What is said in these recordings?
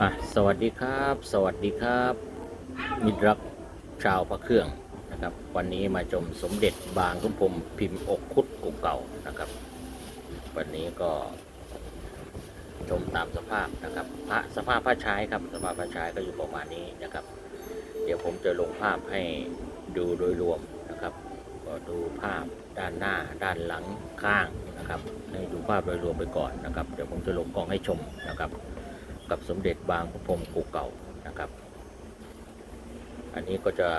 อะสวัสดีครับ สวัสดีครับ มิตรรักชาวพระเครื่องนะครับ วันนี้มาชมสมเด็จบางคุณพรมพิมพ์อกคุดกุเก่านะครับ วันนี้ก็ชมตามสภาพนะครับพระสภาพพระชายครับสภาพพระชายก็อยู่ประมาณนี้นะครับ เดี๋ยวผมจะลงภาพให้ดูโดยรวมนะครับ ก็ดูภาพด้านหน้าด้านหลังข้างนะครับ ให้ดูภาพโดยรวมไปก่อนนะครับ เดี๋ยวผมจะลงกล้องให้ชมนะครับ กับสมเด็จบางพระพรมกุเก่านะครับ อันนี้ก็จะ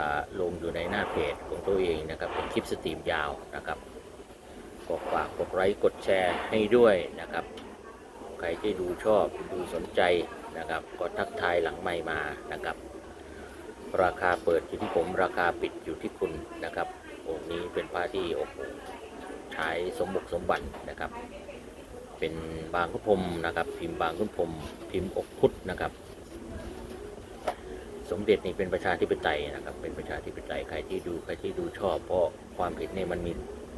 ลงอยู่ในหน้าเพจของตัวเองนะครับ เป็นคลิปสตรีมยาวนะครับก็ฝากกดไลค์กดแชร์ให้ด้วยนะครับ ใครที่ดูชอบดูสนใจนะครับ ก็ทักทายหลังไม่มานะครับ ราคาเปิดอยู่ที่ผมราคาปิดอยู่ที่คุณนะครับองค์นี้เป็นพระที่โอ้โหใช้สมบุกสมบัตินะครับ เป็นบางขุนพรมนะครับ พิมพ์บางขุนพรมพิมพ์อกพุทธนะครับ สมเด็จนี่เป็นประชาธิปไตยนะครับ เป็นประชาธิปไตยใครที่ดูใครที่ดูชอบ เพราะความเห็นเนี่ยมันมี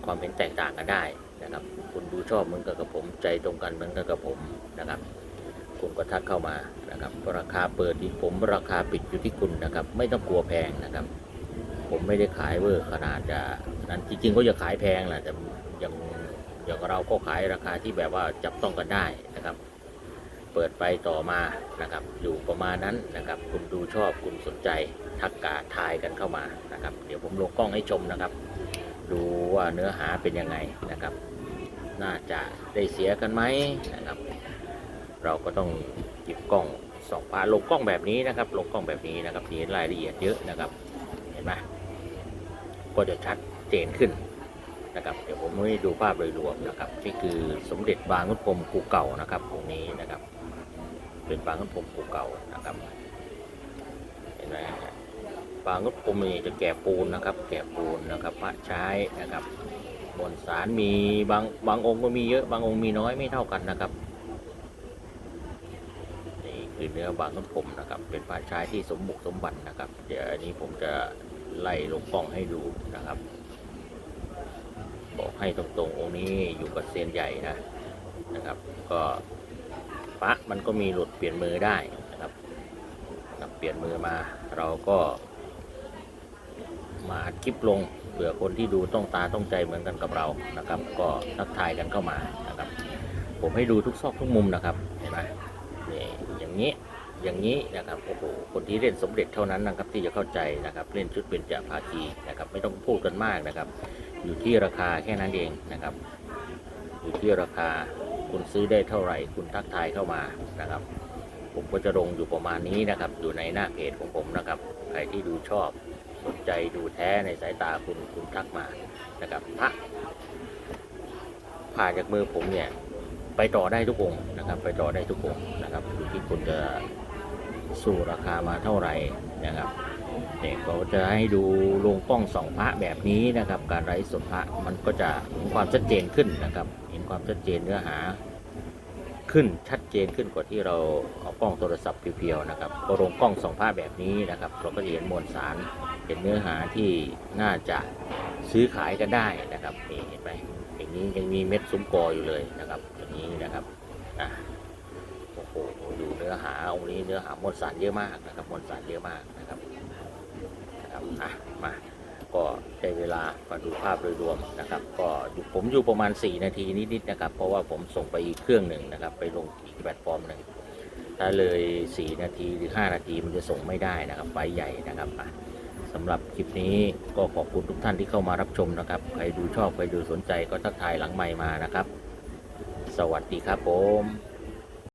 ความเห็นแตกต่างกันได้นะครับคุณดูชอบเหมือนกับกับผม ใจตรงกันเหมือนกับกับผมนะครับคุณก็ทักเข้ามานะครับ ราคาเปิดที่ผมราคาปิดอยู่ที่คุณนะครับ ไม่ต้องกลัวแพงนะครับ ผมไม่ได้ขายเวอร์ขนาดจะนั้นจริงๆก็จะขายแพงแหละแต่ยัง อย่างเราก็ขายราคาที่แบบว่าจับต้องกันได้นะครับ เปิดไปต่อมานะครับ อยู่ประมาณนั้นนะครับ คุณดูชอบคุณสนใจทักกาทายกันเข้ามานะครับ เดี๋ยวผมลงกล้องให้ชมนะครับ ดูว่าเนื้อหาเป็นยังไงนะครับ น่าจะได้เสียกันไหมนะครับ เราก็ต้องหยิบกล้องสองพาลงกล้องแบบนี้นะครับ ลงกล้องแบบนี้นะครับเห็นรายละเอียดเยอะนะครับ เห็นไหมก็จะชัดเจนขึ้น นะครับเดี๋ยวผมให้ดูภาพโดยรวมนะครับนี่คือสมเด็จบางขุนพรมกูเก่านะครับองนี้นะครับ เป็นบางขุนพรมกูเก่านะครับเห็นไหมบางขุนพรมนี่จะแกะปูนนะครับ แกะปูนนะครับพระใช้นะครับ บนสารมีบางบางองค์ก็มีเยอะบางองค์มีน้อยไม่เท่ากันนะครับนี่คือเนื้อบางขุนพรมนะครับ เป็นพระชายที่สมบุกสมบัตินะครับ เดี๋ยวอันนี้ผมจะไล่ลงกล้องให้ดูนะครับ ให้ตรงๆองค์นี้อยู่กับเซียนใหญ่นะนะครับ ก็พระมันก็มีหลุดเปลี่ยนมือได้นะครับนะเปลี่ยนมือมาเราก็มาคลิปลงเผื่อคนที่ดูต้องตาต้องใจเหมือนกันกับเรานะครับ ก็ทักทายกันเข้ามานะครับ ผมให้ดูทุกซอกทุกมุมนะครับเห็นไหมนี่อย่างนี้อย่างนี้นะครับโอ้โหคนที่เล่นสมเด็จเท่านั้นนะครับที่จะเข้าใจนะครับ เล่นชุดเป็นจ่าภาคีนะครับ ไม่ต้องพูดกันมากนะครับ อยู่ที่ราคาแค่นั้นเองนะครับ อยู่ที่ราคาคุณซื้อได้เท่าไหร่ คุณทักทายเข้ามานะครับ ผมก็จะลงอยู่ประมาณนี้นะครับ อยู่ในหน้าเพจของผมนะครับ ใครที่ดูชอบสนใจดูแท้ในสายตาคุณคุณทักมานะครับพระผ่านจากมือผมเนี่ย ไปต่อได้ทุกองนะครับ ไปต่อได้ทุกองนะครับอยู่ที่คุณจะ สู่ราคามาเท่าไหร่นะครับเนี่ยก็จะให้ดูลงกล้องสองพระแบบนี้นะครับ การไร้สดพระมันก็จะเห็นความชัดเจนขึ้นนะครับ เห็นความชัดเจนเนื้อหาขึ้นชัดเจนขึ้นกว่าที่เราเอากล้องโทรศัพท์เพียวๆนะครับก็ลงกล้องสองภาพแบบนี้นะครับ เราก็จะเห็นมวลสารเห็นเนื้อหาที่น่าจะซื้อขายกันได้นะครับนี่เห็นไหมอย่างนี้ยังมีเม็ดซุ้มกออยู่เลยนะครับอย่างนี้นะครับอะ นื้อหาองค์นี้เนื้อหามวลสารเยอะมากนะครับมวลสารเยอะมากนะครับนะครับอะมาก็ได้เวลามาดูภาพโดยรวมนะครับ ก็ผมอยู่ประมาณ 4 นาทีนิดๆนะครับ เพราะว่าผมส่งไปอีกเครื่องหนึ่งนะครับ ไปลงอีกแพลตฟอร์มหนึ่งถ้าเลย 4 นาทีหรือ 5 นาทีมันจะส่งไม่ได้นะครับไฟใหญ่นะครับอะสำหรับคลิปนี้ก็ขอบคุณทุกท่านที่เข้ามารับชมนะครับ ใครดูชอบใครดูสนใจก็ทักทายหลังไมมานะครับ สวัสดีครับผม